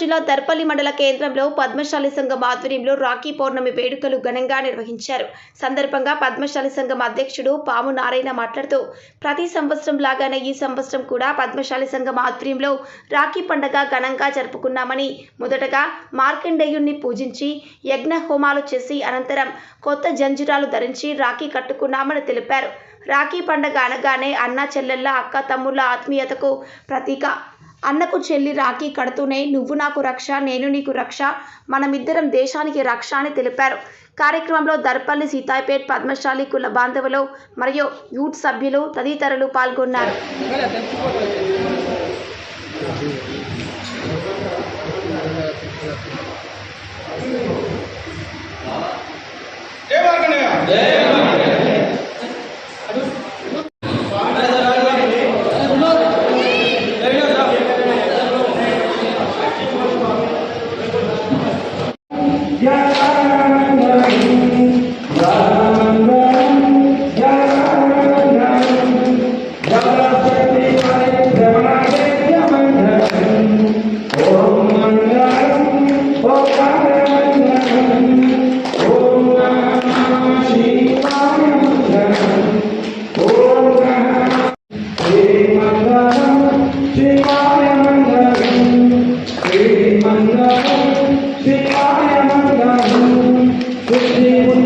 జిల్లా దర్పల్లి మండల కేంద్రంలో పద్మశాలి సంఘం ఆధ్వర్యంలో రాఖీ పౌర్ణమి వేడుకలు ఘనంగా నిర్వహించారు. సందర్భంగా పద్మశాలి సంఘం అధ్యక్షుడు పాము నారాయణ మాట్లాడుతూ ప్రతి సంవత్సరం లాగానే ఈ సంవత్సరం కూడా పద్మశాలి సంఘం ఆధ్వర్యంలో రాఖీ పండగ ఘనంగా జరుపుకున్నామని మొదటగా మార్కండేయుణ్ణి పూజించి యజ్ఞ హోమాలు చేసి అనంతరం కొత్త జంజిరాలు ధరించి రాఖీ కట్టుకున్నామని తెలిపారు. రాఖీ పండగ అనగానే అన్న చెల్లెళ్ళ అక్క తమ్ముళ్ళ ఆత్మీయతకు ప్రతీక. అన్నకు చెల్లి రాఖీ కడుతూనే నువ్వు నాకు రక్ష నేను నీకు రక్ష మనమిద్దరం దేశానికి రక్ష అని తెలిపారు. కార్యక్రమంలో దర్పల్లి సీతాయిపేట్ పద్మశాలి కుల బాంధవులు మరియు యూత్ సభ్యులు తదితరులు పాల్గొన్నారు.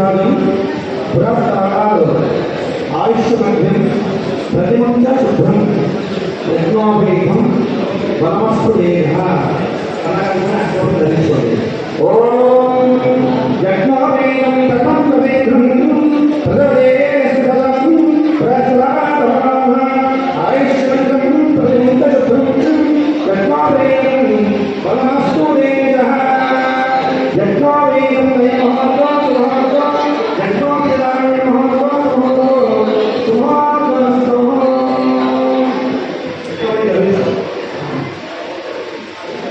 రహస్యాలు పురస్కారాలు ఆయుష్మధ్యం ప్రతిమంత శుభ్రం యజ్ఞోపేతం వనమస్తు దేహ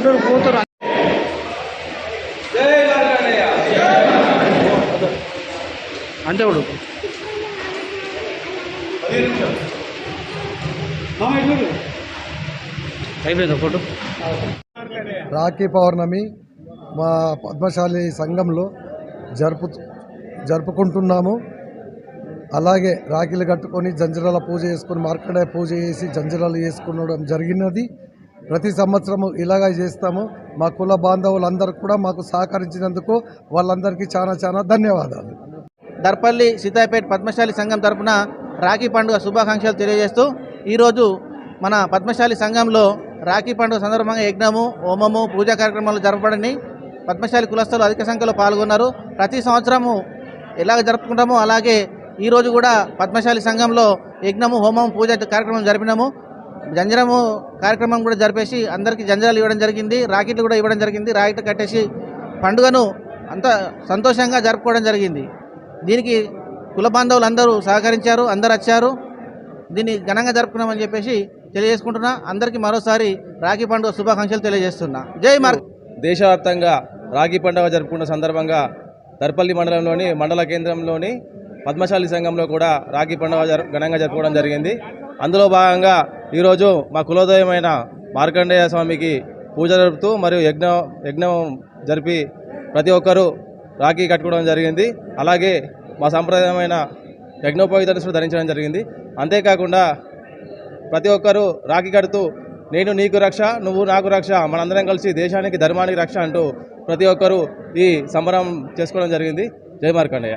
మహత్వం పోతారు. అంతే వాడు అయిపోయింది ఫోటో? రాఖీ పౌర్ణమి మా పద్మశాలి సంఘంలో జరుపు జరుపుకుంటున్నాము. అలాగే రాఖీలు కట్టుకొని జంజరాల పూజ చేసుకొని మార్కండే పూజ చేసి జంజరాలు చేసుకునడం జరిగినది. ప్రతి సంవత్సరము ఇలాగ చేస్తాము. మా కుల బాంధవులందరూ కూడా మాకు సహకరించినందుకు వాళ్ళందరికీ చాలా చాలా ధన్యవాదాలు. దర్పల్లి సీతాపేట పద్మశాలి సంఘం తరపున రాఖీ పండుగ శుభాకాంక్షలు తెలియజేస్తూ ఈరోజు మన పద్మశాలి సంఘంలో రాఖీ పండుగ సందర్భంగా యజ్ఞము హోమము పూజా కార్యక్రమాలు జరపబడని పద్మశాలి కులస్తులు అధిక సంఖ్యలో పాల్గొన్నారు. ప్రతి సంవత్సరము ఎలాగ జరుపుకుంటామో అలాగే ఈరోజు కూడా పద్మశాలి సంఘంలో యజ్ఞము హోమం పూజ కార్యక్రమం జరిపినాము. జంజరము కార్యక్రమం కూడా జరిపేసి అందరికీ జంజరాలు ఇవ్వడం జరిగింది రాకెట్లు కూడా ఇవ్వడం జరిగింది రాకెట్లు కట్టేసి పండుగను అంత సంతోషంగా జరుపుకోవడం జరిగింది. దీనికి కుల బాంధవులు అందరూ సహకరించారు అందరు వచ్చారు. దీన్ని ఘనంగా జరుపుకున్నామని చెప్పేసి తెలియజేసుకుంటున్నా. అందరికీ మరోసారి రాఖీ పండుగ శుభాకాంక్షలు తెలియజేస్తున్నా. జై మార్క్ దేశవ్యాప్తంగా రాఖీ పండుగ జరుపుకున్న సందర్భంగా దర్పల్లి మండలంలోని మండల కేంద్రంలోని పద్మశాలి సంఘంలో కూడా రాఖీ పండుగ జరు ఘనంగా జరుపుకోవడం జరిగింది. అందులో భాగంగా ఈరోజు మా కులోదయమైన మార్కండేయ స్వామికి పూజ జరుపుతూ మరియు యజ్ఞ యజ్ఞం జరిపి ప్రతి ఒక్కరూ రాఖీ కట్టుకోవడం జరిగింది. అలాగే మా సాంప్రదాయమైన యజ్ఞోపవితను ధరించడం జరిగింది. అంతేకాకుండా ప్రతి ఒక్కరూ రాఖీ కడుతూ నేను నీకు రక్ష నువ్వు నాకు రక్ష మనందరం కలిసి దేశానికి ధర్మానికి రక్ష అంటూ ప్రతి ఒక్కరూ ఈ సంబరం చేసుకోవడం జరిగింది. జయ మార్కండయ్య